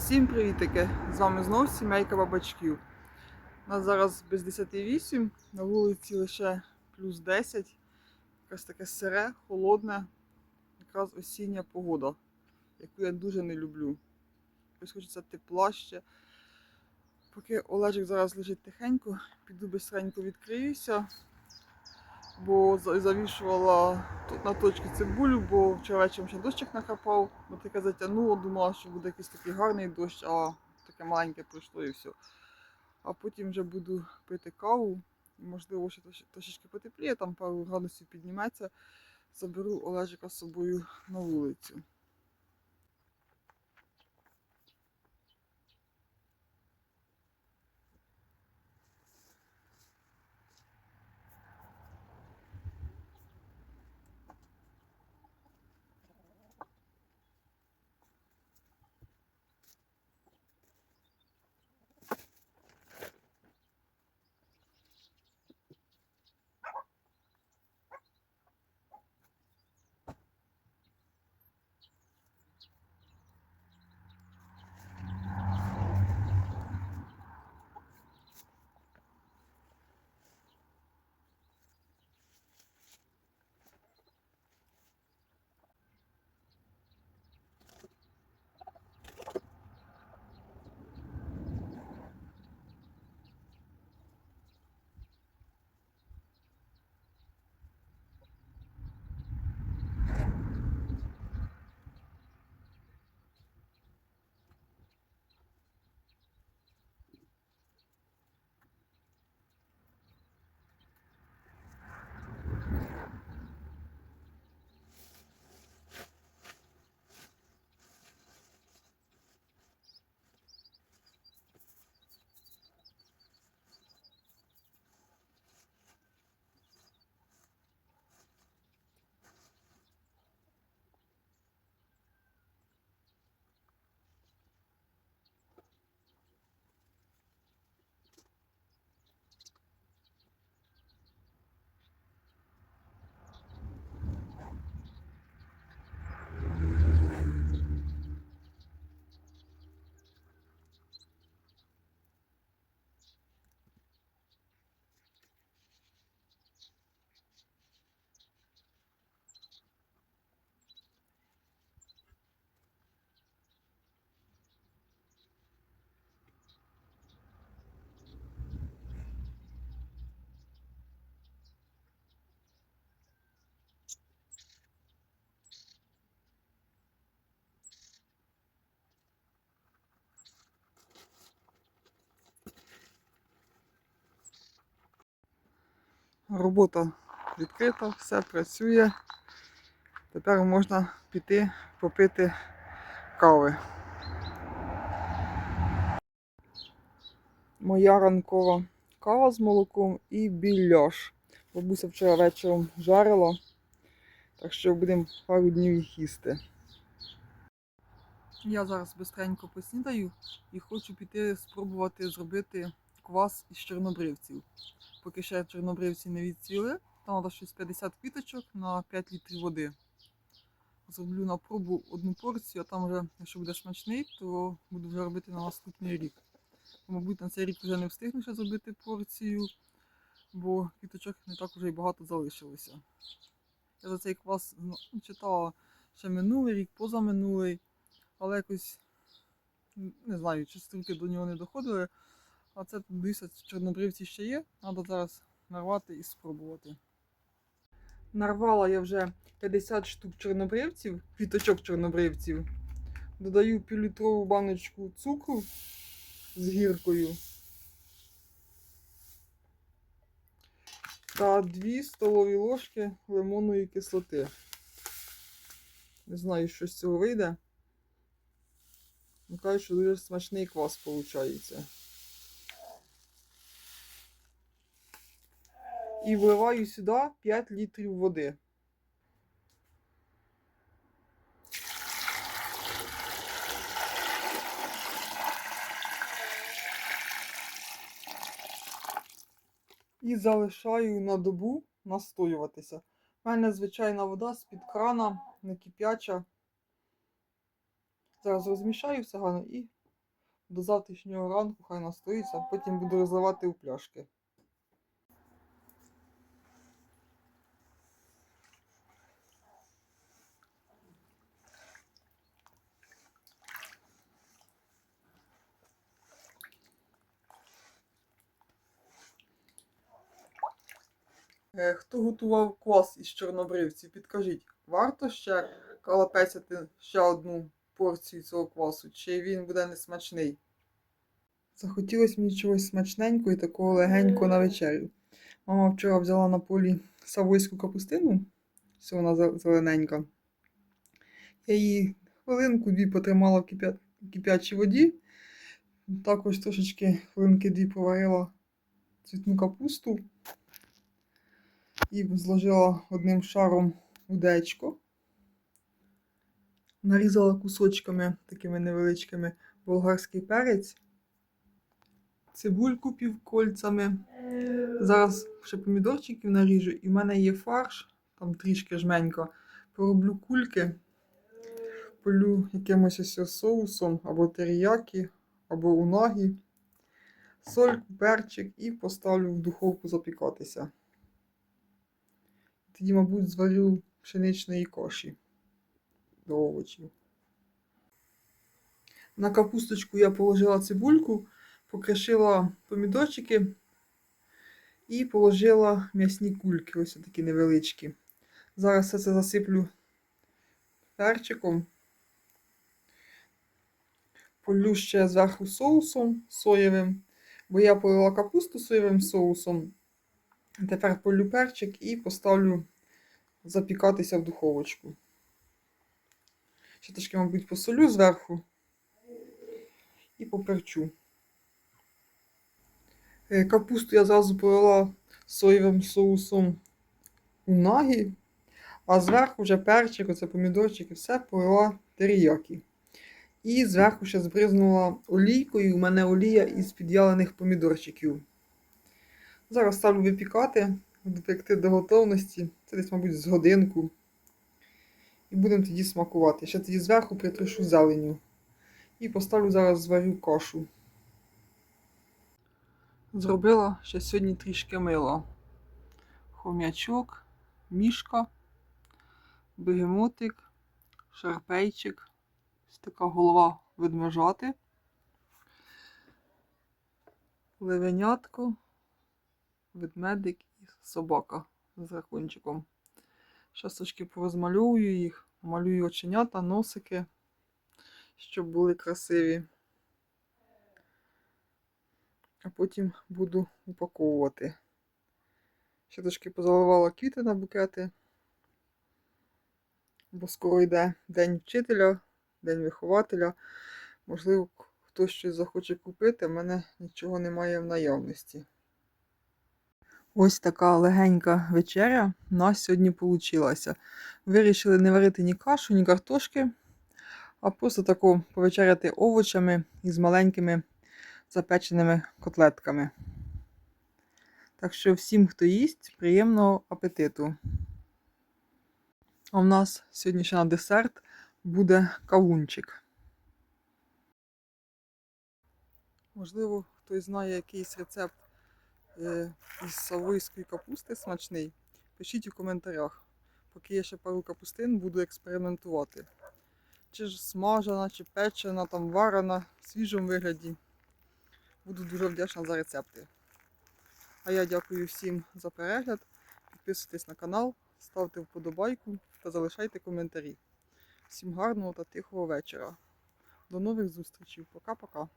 Всім привітики! З вами знову сімейка бабачків. У нас зараз без 10.08, на вулиці лише плюс 10. Якась таке сире, холодне, якраз осіння погода, яку я дуже не люблю. Якось хочеться тепла ще. Поки Олежик зараз лежить тихенько, піду бистренько відкриюся, бо завішувала тут на точці цибулю, бо вчора вечором ще дощик нахапав, бо таке затягнуло, думала, що буде якийсь такий гарний дощ, а таке маленьке пройшло і все. А потім вже буду пити каву, можливо, ще трошечки потепліє, там пару градусів підніметься. Заберу Олежика з собою на вулицю. Робота відкрита, все працює. Тепер можна піти попити кави. Моя ранкова кава з молоком і біляш. Бабуся вчора вечором жарила, так що будемо пару днів їх їсти. Я зараз бистренько поснідаю і хочу піти спробувати зробити квас із чорнобривців. Поки ще чорнобривці не відцвіли, там треба щось 50 квіточок на 5 літрів води. Зроблю на пробу одну порцію, а там вже, якщо буде смачний, то буду вже робити на наступний рік. Мабуть, на цей рік вже не встигну ще зробити порцію, бо квіточок не так вже й багато залишилося. Я за цей квас читала ще минулий рік, позаминулий, але якось не знаю, чи стрілки до нього не доходили. А це дивіться, чорнобривці ще є. Треба зараз нарвати і спробувати. Нарвала я вже 50 штук чорнобривців, квіточок чорнобривців. Додаю півлітрову баночку цукру з гіркою. Та 2 столові ложки лимонної кислоти. Не знаю, що з цього вийде. Ну, Кажуть, що дуже смачний квас виходить. І вливаю сюди 5 літрів води. І залишаю на добу настоюватися. У мене звичайна вода з-під крана, не кип'яча. Зараз розмішаю все гарно і До завтрашнього ранку хай настоїться, потім буду розливати у пляшки. Хто готував квас із чорнобривців, підкажіть, варто ще калапецяти ще одну порцію цього квасу, чи він буде несмачний? Захотілося мені чогось смачненького і такого легенького на вечерю. Мама вчора взяла на полі савойську капустину, все вона зелененька. Я її хвилинку-дві потримала в кип'я... кип'ячій воді. Також трошечки хвилинки-дві проварила цвітну капусту і зложила одним шаром у дечко. Нарізала кусочками такими невеличкими болгарський перець, цибульку півкольцями. Зараз ще помідорчиків наріжу, і в мене є фарш, там трішки жменько. Пороблю кульки, полю якимось ось соусом або теріякі, або унагі, соль, перчик і поставлю в духовку запікатися. Тоді, мабуть, зварю пшеничної каші до овочів. На капусточку я положила цибульку, покришила помідорчики і положила м'ясні кульки, ось такі невеличкі. Зараз все це засиплю перчиком. Полю ще зверху соусом соєвим, бо я полила капусту соєвим соусом. Тепер полю перчик і поставлю запікатися в духовочку. Ще трошки, мабуть, посолю зверху і поперчу. Е, Капусту я зразу полила соєвим соусом унагі, а зверху вже перчик, оце помідорчик і все полила теріякі. І зверху ще збризнула олійкою. У мене олія із підвялених помідорчиків. Зараз ставлю випікати, допекти до готовності. Це десь, мабуть, з годинку. І будемо тоді смакувати. Ще тоді зверху притришу зеленю. І поставлю зараз зварю кашу. Зробила ще сьогодні трішки мила. Хом'ячок, мішка, бегемотик, шарпейчик. Ось така голова ведмежати. Левенятко, ведмедик і собака з дракончиком. Зараз трошки порозмальовую їх, малюю оченята, носики, щоб були красиві. А потім буду упаковувати. Ще трошки позаливала квіти на букети, бо скоро йде День вчителя, День вихователя. Можливо, хтось щось захоче купити, в мене нічого немає в наявності. Ось така легенька вечеря у нас сьогодні вийшла. Вирішили не варити ні кашу, ні картошки, а просто тако повечеряти овочами із маленькими запеченими котлетками. Так що всім, хто їсть, приємного апетиту. А в нас сьогодні ще на десерт буде кавунчик. Можливо, хтось знає якийсь рецепт із савойської капусти смачний. Пишіть у коментарях. Поки є ще пару капустин, буду експериментувати. Чи ж смажена, чи печена, там варена, в свіжому вигляді. Буду дуже вдячна за рецепти. А я дякую всім за перегляд. Підписуйтесь на канал, ставте вподобайку та залишайте коментарі. Всім гарного та тихого вечора. До нових зустрічей. Пока-пока.